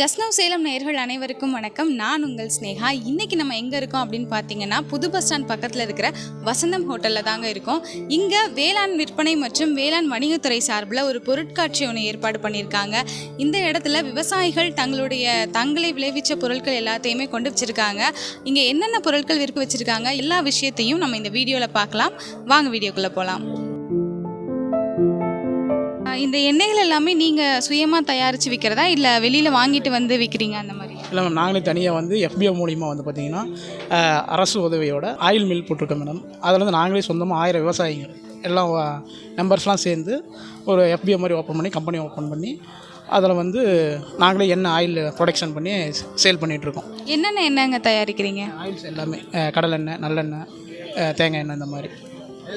ஜஸ்னவ் சேலம் நேர்கள் அனைவருக்கும் வணக்கம். நான் உங்கள் ஸ்னேகா. இன்றைக்கி நம்ம எங்கே இருக்கோம் அப்படின்னு பார்த்தீங்கன்னா புது பஸ் ஸ்டாண்ட் பக்கத்தில் இருக்கிற வசந்தம் ஹோட்டலில் தாங்க இருக்கோம். இங்கே வேளாண் விற்பனை மற்றும் வேளாண் வணிகத்துறை சார்பில் ஒரு பொருட்காட்சி ஒன்று ஏற்பாடு பண்ணியிருக்காங்க. இந்த இடத்துல விவசாயிகள் தங்களுடைய தங்களை விளைவிச்ச பொருட்கள் எல்லாத்தையுமே கொண்டு வச்சுருக்காங்க. இங்கே என்னென்ன பொருட்கள் விற்க வச்சிருக்காங்க? எல்லா விஷயத்தையும் நம்ம இந்த வீடியோவில் பார்க்கலாம். வாங்க வீடியோக்குள்ளே போகலாம் இந்த எண்ணெய்கள் எல்லாமே நீங்கள் சுயமாக தயாரித்து விற்கிறதா இல்லை வெளியில் வாங்கிட்டு வந்து விற்கிறீங்க அந்த மாதிரி? இல்லை மேம் நாங்களே தனியாக வந்து எஃபிஓ மூலிமா வந்து பார்த்திங்கன்னா அரசு உதவியோட ஆயில் மில் போட்டிருக்கோம் மேடம் அதில் வந்து நாங்களே சொந்தமாக ஆயிரம் விவசாயிகள் எல்லாம் நம்பர்ஸ்லாம் சேர்ந்து ஒரு எஃபிஓ மாதிரி ஓப்பன் பண்ணி கம்பெனி ஓப்பன் பண்ணி அதில் வந்து நாங்களே எண்ணெய் ஆயில் ப்ரொடக்ஷன் பண்ணி சேல் பண்ணிகிட்ருக்கோம் என்னென்ன எண்ணெய்ங்க தயாரிக்கிறீங்க? ஆயில்ஸ் எல்லாமே கடலெண்ணெய் நல்லெண்ணெய் தேங்காய் எண்ணெய் இந்த மாதிரி.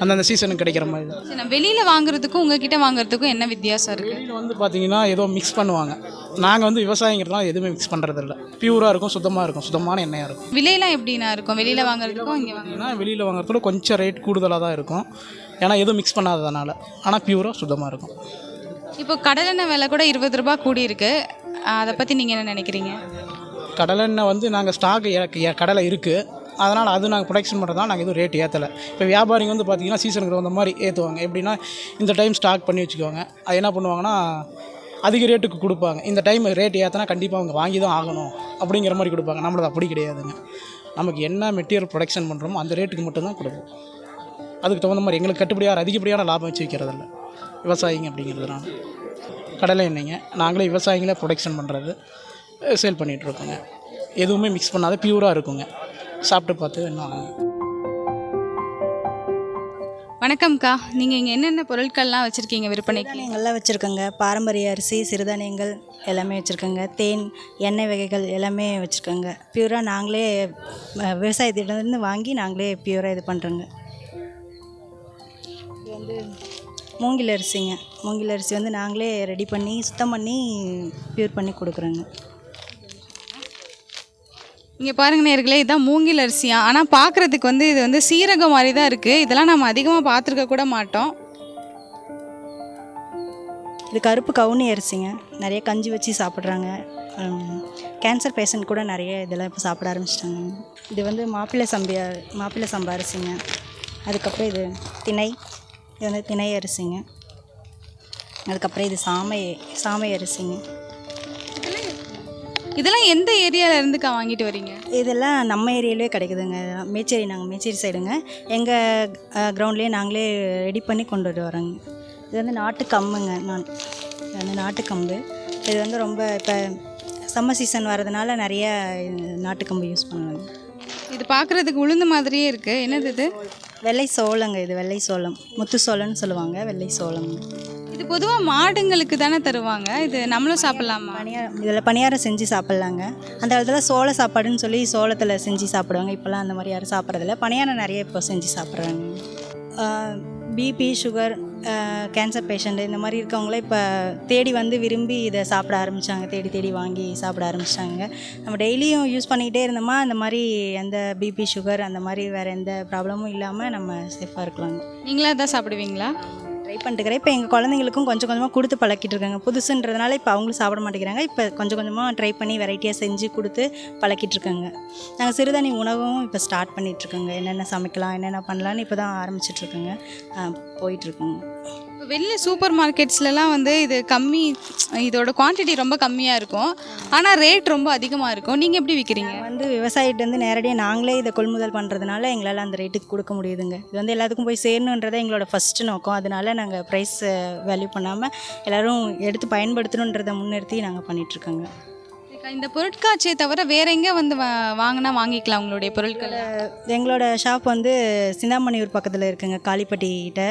அந்தந்த சீசனுக்கு கிடைக்கிற மாதிரி. தான் சரி, நான் வெளியில் வாங்குறதுக்கும் உங்ககிட்ட வாங்குறதுக்கும் என்ன வித்தியாசம் இருக்குது வெளியில் வந்து பார்த்தீங்கன்னா ஏதோ மிக்ஸ் பண்ணுவாங்க. நாங்கள் வந்து விவசாயிங்கிறதுலாம் எதுவுமே மிக்ஸ் பண்ணுறதில்ல பியூராக இருக்கும் சுத்தமாக இருக்கும் சுத்தமான எண்ணெயாக இருக்கும். விலையெல்லாம் எப்படிண்ணா இருக்கும்? வெளியில் வாங்குறதுக்கும் இங்கே வாங்க ஏன்னா வெளியில் வாங்குறதுல கொஞ்சம் ரேட் கூடுதலாக தான் இருக்கும். ஏன்னா எதுவும் மிக்ஸ் பண்ணாததுனால. ஆனால் பியூராக சுத்தமாக இருக்கும். இப்போ கடலெண்ணெய் விலை கூட இருபது ரூபாய் கூடி இருக்கு அதை பற்றி நீங்கள் என்ன நினைக்கிறீங்க? கடலெண்ணெய் வந்து நாங்கள் ஸ்டாக் கடலை இருக்குது அதனால் அது நாங்கள் ப்ரொடக்ஷன் பண்ணுறதா நாங்கள் எதுவும் ரேட் ஏற்றலை இப்போ வியாபாரிங்க வந்து பார்த்திங்கன்னா சீசனுக்கு தகுந்த மாதிரி ஏற்றுவாங்க. எப்படின்னா இந்த டைம் ஸ்டாக் பண்ணி வச்சுக்குவாங்க. அது என்ன பண்ணுவாங்கன்னா அதிக ரேட்டுக்கு கொடுப்பாங்க. இந்த டைம் ரேட் ஏற்றினா கண்டிப்பாக அவங்க வாங்கி தான் ஆகணும் அப்படிங்கிற மாதிரி கொடுப்பாங்க. நம்மளது அப்படி கிடையாதுங்க. நமக்கு என்ன மெட்டீரியல் ப்ரொடக்ஷன் பண்ணுறோமோ அந்த ரேட்டுக்கு மட்டும்தான் கொடுப்போம். அதுக்கு தகுந்த மாதிரி எங்களுக்கு கட்டுப்படியாக அதிகப்படியான லாபம் வச்சு வைக்கிறதில்ல. விவசாயிங்க அப்படிங்கிறதுனால. கடலை எண்ணெய்ங்க நாங்களே விவசாயிங்களே ப்ரொடக்ஷன் பண்ணுறது சேல் பண்ணிகிட்ருக்கோங்க எதுவுமே மிக்ஸ் பண்ணாத பியூராக இருக்குங்க. சாப்பிட்டு பார்த்து என்ன வணக்கம்க்கா. நீங்கள் இங்கே என்னென்ன பொருட்கள்லாம் வச்சுருக்கீங்க விற்பனைக்கு? சிறுதானியங்கள்லாம் வச்சுருக்கோங்க. பாரம்பரிய அரிசி சிறுதானியங்கள் எல்லாமே வச்சுருக்கோங்க. தேன் எண்ணெய் வகைகள் எல்லாமே வச்சுருக்கோங்க. பியூராக நாங்களே அஹ், விவசாயத்திட்டேருந்து வாங்கி நாங்களே பியூராக இது பண்ணுறோங்க இது வந்து மூங்கில் அரிசிங்க. மூங்கில் அரிசி வந்து நாங்களே ரெடி பண்ணி சுத்தம் பண்ணி பியூர் பண்ணி கொடுக்குறோங்க. இங்கே பாருங்க நேர்களே இதுதான் மூங்கில் அரிசியா? ஆனால் பார்க்குறதுக்கு வந்து இது வந்து சீரகம் மாதிரி தான் இருக்குது இதெல்லாம் நம்ம அதிகமாக பார்த்துருக்க கூட மாட்டோம். இது கருப்பு கவுனி அரிசிங்க. நிறைய கஞ்சி வச்சு சாப்பிட்றாங்க. கேன்சர் பேஷண்ட் கூட நிறைய இதெல்லாம் இப்போ சாப்பிட ஆரம்பிச்சிட்டாங்க. இது வந்து மாப்பிள்ளை சம்பியா மாப்பிள்ளை சம்பா அரிசிங்க. அதுக்கப்புறம் இது திணை. இது வந்து திணை அரிசிங்க. அதுக்கப்புறம் இது சாமை சாமை அரிசிங்க. இதெல்லாம் எந்த ஏரியால இருந்துக்கா வாங்கிட்டு வரீங்க? இதெல்லாம் நம்ம ஏரியாலே கிடைக்குதுங்க. மேச்சேரி நாங்கள் மேச்சேரி சைடுங்க எங்கள் கிரவுண்ட்லேயே நாங்களே ரெடி பண்ணி கொண்டு வந்து வரோங்க. இது வந்து நாட்டு கம்புங்க நான். இது வந்து நாட்டு கம்பு. இது வந்து ரொம்ப இப்போ சம்மர் சீசன் வர்றதுனால நிறைய நாட்டு கம்பு யூஸ் பண்ணுவாங்க. இது பார்க்குறதுக்கு உளுந்து மாதிரியே இருக்குது என்னது இது? வெள்ளை சோளங்க இது வெள்ளை சோளம். முத்து சோளம்னு சொல்லுவாங்க வெள்ளை சோளம். இது பொதுவாக மாடுங்களுக்கு தானே தருவாங்க. இது நம்மளும் சாப்பிட்லாமா? பணியாரம் இதில் பணியாரம் செஞ்சு சாப்பிட்லாங்க. அந்த காலத்தில் சோள சாப்பாடுன்னு சொல்லி சோளத்தில் செஞ்சு சாப்பிடுவாங்க. இப்போல்லாம் அந்த மாதிரி யாரும் சாப்பிட்றதில்ல. பணியாரம் நிறைய இப்போ செஞ்சு சாப்பிட்றாங்க. பிபி சுகர் கேன்சர் பேஷண்ட் இந்த மாதிரி இருக்கவங்கள இப்போ தேடி வந்து விரும்பி இதை சாப்பிட ஆரம்பித்தாங்க தேடி தேடி வாங்கி சாப்பிட ஆரம்பிச்சிட்டாங்க நம்ம டெய்லியும் யூஸ் பண்ணிக்கிட்டே இருந்தோமா அந்த மாதிரி எந்த பிபி சுகர் அந்த மாதிரி வேறு எந்த ப்ராப்ளமும் இல்லாமல் நம்ம சேஃபாக இருக்கலாங்க. நீங்களா தான் சாப்பிடுவீங்களா? ட்ரை பண்ணிட்டுக்கிறேன் இப்போ எங்கள் குழந்தைங்களுக்கும் கொஞ்சம் கொஞ்சமாக கொடுத்து பழக்கிட்டு இருக்காங்க புதுசுன்றதுனால இப்போ அவங்களும் சாப்பிட மாட்டேங்கிறாங்க. இப்போ கொஞ்சம் கொஞ்சமாக ட்ரை பண்ணி வெரைட்டியாக செஞ்சு கொடுத்து பழக்கிட்டு இருக்காங்க நாங்கள் சிறுதானிய உணவும் இப்போ ஸ்டார்ட் பண்ணிகிட்ருக்கோங்க என்னென்ன சமைக்கலாம் என்னென்ன பண்ணலான்னு இப்போ தான் ஆரம்பிச்சிட்ருக்கோங்க போயிட்டுருக்கோங்க இப்போ வெளில சூப்பர் மார்க்கெட்ஸ்லலாம் வந்து இது கம்மி இதோட குவான்டிட்டி ரொம்ப கம்மியாக இருக்கும். ஆனால் ரேட் ரொம்ப அதிகமாக இருக்கும். நீங்கள் எப்படி விற்கிறீங்க வந்து விவசாயிட்டேருந்து நேரடியாக நாங்களே இதை கொள்முதல் பண்ணுறதுனால எங்களால் அந்த ரேட்டுக்கு கொடுக்க முடியுதுங்க. இது வந்து எல்லாத்துக்கும் போய் சேரணுன்றதை எங்களோட ஃபஸ்ட்டு நோக்கம். அதனால நாங்கள் ப்ரைஸ் வேல்யூ பண்ணாமல் எல்லோரும் எடுத்து பயன்படுத்தணுன்றதை முன்னிறுத்தி நாங்கள் பண்ணிகிட்ருக்கோங்க இந்த பொருட்காட்சியை தவிர வேற எங்கே வந்து வாங்கினா வாங்கிக்கலாம் உங்களுடைய பொருட்களை? எங்களோட ஷாப் வந்து சிந்தாமணியூர் பக்கத்தில் இருக்குங்க காளிப்பட்டிகிட்ட.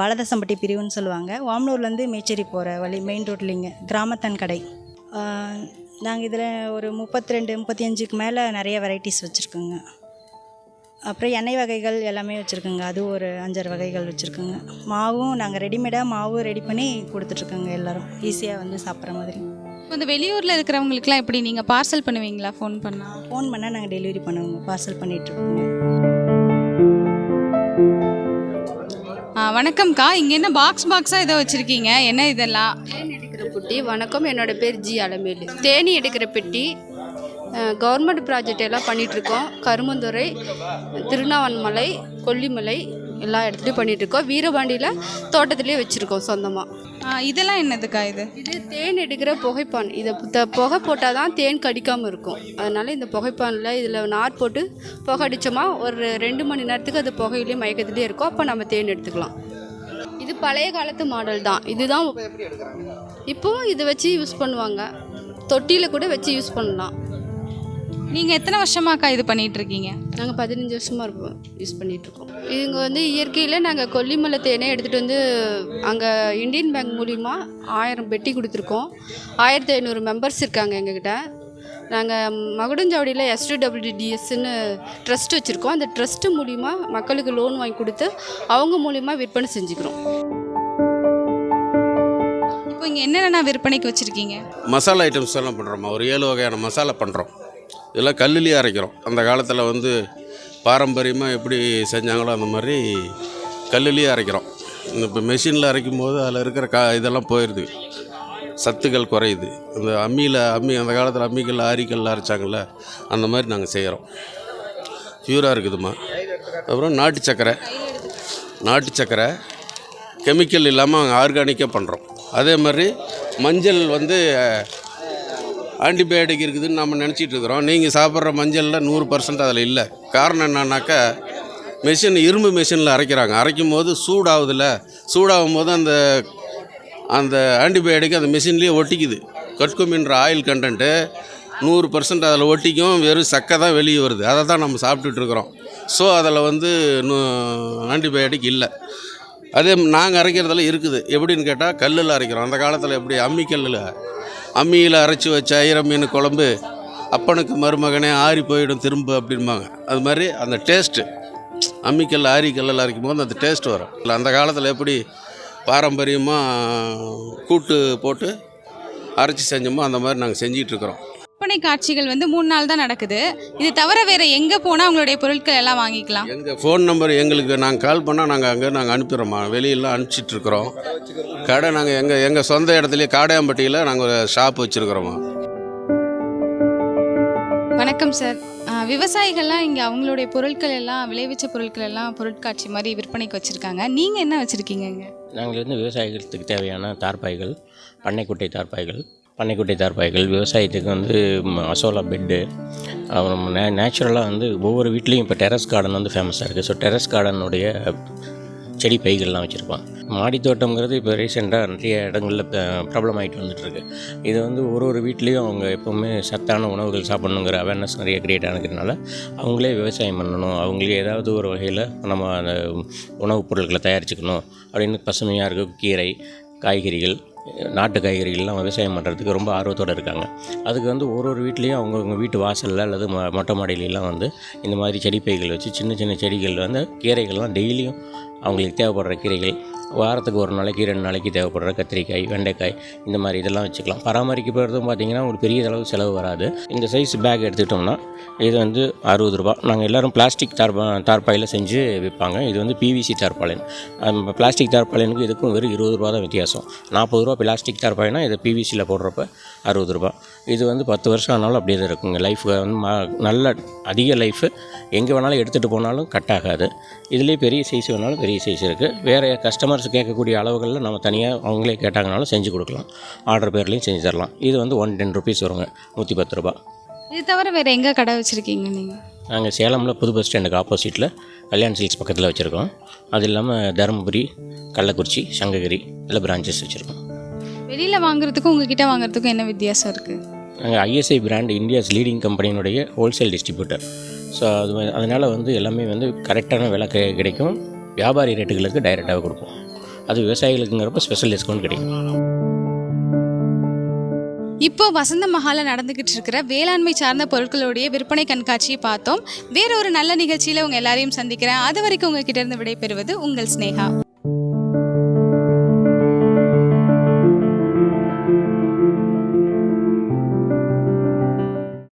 வலதசம்பட்டி பிரிவுன்னு சொல்லுவாங்க. வாமனூர்லேருந்து மேச்சேரி போகிற வழி மெயின் ரோட்லிங்க கிராமத்தன் கடை. நாங்கள் இதில் ஒரு முப்பத்தி ரெண்டு முப்பத்தி அஞ்சுக்கு மேலே நிறைய வெரைட்டிஸ் வச்சுருக்கோங்க. அப்புறம் எண்ணெய் வகைகள் எல்லாமே வச்சுருக்கோங்க அது ஒரு அஞ்சாறு வகைகள் வச்சுருக்கோங்க. மாவும் நாங்கள் ரெடிமேடாக மாவும் ரெடி பண்ணி கொடுத்துட்ருக்கோங்க எல்லோரும். ஈஸியாக வந்து சாப்பிட்ற மாதிரி. இந்த வெளியூரில் இருக்கிறவங்களுக்குலாம் எப்படி நீங்கள் பார்சல் பண்ணுவீங்களா? ஃபோன் பண்ணால் ஃபோன் பண்ணால் நாங்கள் டெலிவரி பண்ணுவோங்க. பார்சல் பண்ணிகிட்ருக்கோங்க வணக்கம்க்கா. இங்கே என்ன பாக்ஸ் பாக்ஸாக ஏதோ வச்சுருக்கீங்க? என்ன இதெல்லாம்? பெட்டி. வணக்கம். என்னோட பேர் ஜி அலமேலு. தேனி எடுக்கிற பெட்டி. கவர்மெண்ட் ப்ராஜெக்ட் எல்லாம் பண்ணிகிட்ருக்கோம் கருமந்துறை திருநாவன்மலை கொல்லிமலை எல்லா இடத்துலையும் பண்ணிகிட்ருக்கோம் வீரபாண்டியில் தோட்டத்துலேயே வச்சுருக்கோம் சொந்தமாக இதெல்லாம் என்னதுக்கா இது? இது தேன் எடுக்கிற புகைப்பான். இதை த- புகை போட்டால் தான் தேன் கடிக்காமல் இருக்கும். அதனால் இந்த புகைப்பானில் இதில் நார் போட்டு புகை அடித்தோமா ஒரு ரெண்டு மணி நேரத்துக்கு அது புகையிலேயே மயக்கத்துலேயே இருக்கும். அப்போ நம்ம தேன் எடுத்துக்கலாம். இது பழைய காலத்து மாடல் தான். இதுதான் இப்போவும் இதை வச்சு யூஸ் பண்ணுவாங்க. தொட்டியில் கூட வச்சு யூஸ் பண்ணலாம். நீங்கள் எத்தனை வருஷமாக்கா இது பண்ணிட்டு இருக்கீங்க நாங்கள் பதினஞ்சு வருஷமாக இருப்போம். யூஸ் பண்ணிகிட்ருக்கோம் இவங்க வந்து இயற்கையில் நாங்கள் கொல்லிமலை தேனை எடுத்துகிட்டு வந்து அங்கே இந்தியன் பேங்க் மூலிமா ஆயிரம் பெட்டி கொடுத்துருக்கோம். ஆயிரத்தி ஐநூறு மெம்பர்ஸ் இருக்காங்க எங்ககிட்ட. நாங்கள் மகுடஞ்சாவடியில் எஸ்டிடபிள்யூடிஎஸ்ன்னு ட்ரஸ்ட் வச்சுருக்கோம். அந்த ட்ரஸ்ட்டு மூலிமா மக்களுக்கு லோன் வாங்கி கொடுத்து அவங்க மூலிமா விற்பனை செஞ்சுக்கிறோம். இப்போ இங்கே என்னென்ன விற்பனைக்கு வச்சுருக்கீங்க? மசாலா ஐட்டம்ஸ் எல்லாம் பண்ணுறோம்மா ஒரு ஏழு வகையான மசாலா பண்ணுறோம் இதெல்லாம் கல்லுலேயே அரைக்கிறோம். அந்த காலத்தில் வந்து பாரம்பரியமாக எப்படி செஞ்சாங்களோ அந்த மாதிரி கல்லுலேயே அரைக்கிறோம். இந்த இப்போ மெஷினில் அரைக்கும் போது அதில் இருக்கிற கா இதெல்லாம் போயிடுது சத்துக்கள் குறையுது. இந்த அம்மியில் அம்மி அந்த காலத்தில் அம்மிக்கல் ஆரிக்கல்ல அரைச்சாங்கள அந்த மாதிரி நாங்கள் செய்கிறோம் பியூராக இருக்குதுமா அப்புறம் நாட்டு சக்கரை. நாட்டு சக்கரை கெமிக்கல் இல்லாமல் ஆர்கானிக்காக பண்ணுறோம் அதே மாதிரி மஞ்சள் வந்து ஆன்டிபயோட்டிக் இருக்குதுன்னு நம்ம நினச்சிட்டு இருக்கிறோம். நீங்கள் சாப்பிட்ற மஞ்சளில் நூறு பர்சன்ட் அதில் இல்லை. காரணம் என்னன்னாக்கா மிஷின் இரும்பு மிஷினில் அரைக்கிறாங்க. அரைக்கும் போது சூடாகுதுல்ல சூடாகும் போது அந்த அந்த ஆன்டிபயோட்டிக் அந்த மிஷின்லேயே ஒட்டிக்குது. கட்குமின்ற ஆயில் கண்டென்ட்டு நூறு பர்சன்ட் அதில் ஒட்டிக்கும். வெறும் சக்கை தான் வெளியே வருது. அதை தான் நம்ம சாப்பிட்டுட்ருக்குறோம் ஸோ அதில் வந்து ஆன்டிபயோட்டிக் இல்லை. அதே நாங்கள் அரைக்கிறதுல இருக்குது. எப்படின்னு கேட்டால் கல்லில் அரைக்கிறோம். அந்த காலத்தில் எப்படி அம்மி கல்லில் அம்மியில் அரைச்சி வச்ச ஐர மீன் குழம்பு அப்பனுக்கு மருமகனே ஆறி போயிடும் திரும்ப அப்படிம்பாங்க. அது மாதிரி அந்த டேஸ்ட்டு அம்மிக்கல் ஆரி கல்லில் அரைக்கும் போது அந்த டேஸ்ட் வரும். இல்லை அந்த காலத்தில் எப்படி பாரம்பரியமாக கூட்டு போட்டு அரைச்சி செஞ்சோமோ அந்த மாதிரி நாங்கள் செஞ்சிகிட்ருக்குறோம் விற்பனை காட்சிகள் வந்து மூணு நாள் தான் நடக்குது. இது தவிர வேற எங்கே போனால் உங்களுடைய பொருட்கள் எல்லாம் வாங்கிக்கலாம்? எங்கள் ஃபோன் நம்பர் எங்களுக்கு நாங்கள் கால் பண்ணால் நாங்கள் அங்கே நாங்கள் அனுப்பிடுறோம்மா வெளியெல்லாம் அனுப்பிச்சிட்ருக்குறோம் கடை நாங்கள் எங்கள் எங்கள் சொந்த இடத்துலையே காடையாம்பட்டியில் நாங்கள் ஒரு ஷாப் வச்சுருக்குறோம்மா வணக்கம் சார் விவசாயிகள்லாம் இங்கே அவங்களுடைய பொருட்கள் எல்லாம் விளைவிச்ச பொருட்கள் எல்லாம் பொருட்காட்சி மாதிரி விற்பனைக்கு வச்சுருக்காங்க. நீங்கள் என்ன வச்சுருக்கீங்க இங்கே? நாங்கள் வந்து விவசாயிகளுக்கு தேவையான தார்பாய்கள் பண்ணைக்குட்டை தார்பாய்கள் பண்ணைக்குட்டை தார்பாய்கள் விவசாயத்துக்கு வந்து அசோலா பெட்டு அப்புறம் நே நேச்சுரலாக வந்து ஒவ்வொரு வீட்லேயும் இப்போ டெரஸ் கார்டன் வந்து ஃபேமஸாக இருக்குது ஸோ டெரஸ் கார்டனுடைய செடி பைகள்லாம் வச்சுருப்பான் மாடி தோட்டங்கிறது இப்போ ரீசெண்டாக நிறைய இடங்களில் ப்ராப்ளம் ஆகிட்டு வந்துட்டுருக்கு. இது வந்து ஒரு ஒரு வீட்லேயும் அவங்க எப்போவுமே சத்தான உணவுகள் சாப்பிட்ணுங்கிற அவேர்னஸ் நிறைய க்ரியேட் ஆனதுனால அவங்களே விவசாயம் பண்ணணும். அவங்களே ஏதாவது ஒரு வகையில் நம்ம அந்த உணவுப் பொருட்களை தயாரிச்சுக்கணும். அப்படின்னு பசுமையாக இருக்க. கீரை காய்கறிகள் நாட்டு காய்கறிகள்லாம் விவசாயம் பண்ணுறதுக்கு ரொம்ப ஆர்வத்தோடு இருக்காங்க. அதுக்கு வந்து ஒரு ஒரு வீட்லேயும் அவங்கவுங்க வீட்டு வாசலில் அல்லது மொ மொட்டை மாடியிலலாம் வந்து இந்த மாதிரி செடி பைகள் வச்சு சின்ன சின்ன செடிகள் வந்து கீரைகள்லாம் டெய்லியும் அவங்களுக்கு தேவைப்படுற கீரைகள் வாரத்துக்கு ஒரு நாளைக்கு ரெண்டு நாளைக்கு தேவைப்படுற கத்திரிக்காய் வெண்டைக்காய் இந்த மாதிரி இதெல்லாம் வச்சுக்கலாம். பராமரிக்கப்படுறதும் பார்த்தீங்கன்னா உங்களுக்கு பெரிய அளவு செலவு வராது. இந்த சைஸ் பேக் எடுத்துக்கிட்டோம்னா இது வந்து அறுபது ரூபா. நாங்கள் எல்லோரும் பிளாஸ்டிக் தார்பா தார்பாயில் செஞ்சு விற்பாங்க இது வந்து பிவிசி தார்பாலின் பிளாஸ்டிக் தார்பாலினுக்கு இதுக்கும் வெறும் இருபது ரூபா தான் வித்தியாசம். நாற்பது ரூபா பிளாஸ்டிக் தார்பாயினா இது பிவிசியில் போடுறப்ப அறுபது ரூபா. இது வந்து பத்து வருஷம் ஆனாலும் அப்படியே தான் இருக்குங்க. லைஃப் வந்து ம- நல்ல அதிக லைஃபு எங்கே வேணாலும் எடுத்துகிட்டு போனாலும் கட் ஆகாது. இதுலேயே பெரிய சைஸ் வேணாலும் பெரிய சைஸ் இருக்குது வேறு கஸ்டமர்ஸ் கேட்கக்கூடிய அளவுகளில் நம்ம தனியாக அவங்களே கேட்டாங்கனாலும் செஞ்சு கொடுக்கலாம். ஆர்டர் பேர்லேயும் செஞ்சு தரலாம். இது வந்து ஒன் டென் ருபீஸ் வருங்க. நூற்றி பத்து ரூபா. இது தவிர வேற எங்கே கடை வச்சுருக்கீங்க நீங்கள் நாங்கள் சேலமில் புது பஸ் ஸ்டாண்டுக்கு ஆப்போசிட்டில் கல்யாண் சில்க்ஸ் பக்கத்தில் வச்சுருக்கோம். அது இல்லாமல் தருமபுரி கள்ளக்குறிச்சி சங்ககிரி இதில் பிரான்ச்சஸ் வச்சுருக்கோம். வெளியில் வாங்குறதுக்கும் உங்ககிட்ட வாங்குறதுக்கும் என்ன வித்தியாசம் இருக்குது நாங்கள் ஐஎஸ்ஐ பிராண்ட் இந்தியாஸ் லீடிங் கம்பெனியினுடைய ஹோல்சேல் டிஸ்ட்ரிபியூட்டர் ஸோ அது அதனால் வந்து எல்லாமே வந்து கரெக்டான விலை கிடை- கிடைக்கும். வியாபாரி ரேட்டுகளுக்கு டைரெக்டாக கொடுப்போம். அது விவசாயிகளுக்குங்கிறப்ப ஸ்பெஷல் டிஸ்கவுண்ட் கிடைக்கும். இப்போ வசந்த மஹாலில் நடந்துகிட்டு இருக்கிற வேளாண்மை சார்ந்த பொருட்களுடைய விற்பனை கண்காட்சியை பார்த்தோம். வேற ஒரு நல்ல நிகழ்ச்சியில் உங்கள் எல்லாரையும் சந்திக்கிறேன். அது வரைக்கும் உங்ககிட்ட இருந்து விடைபெறுவது உங்கள் ஸ்னேகா.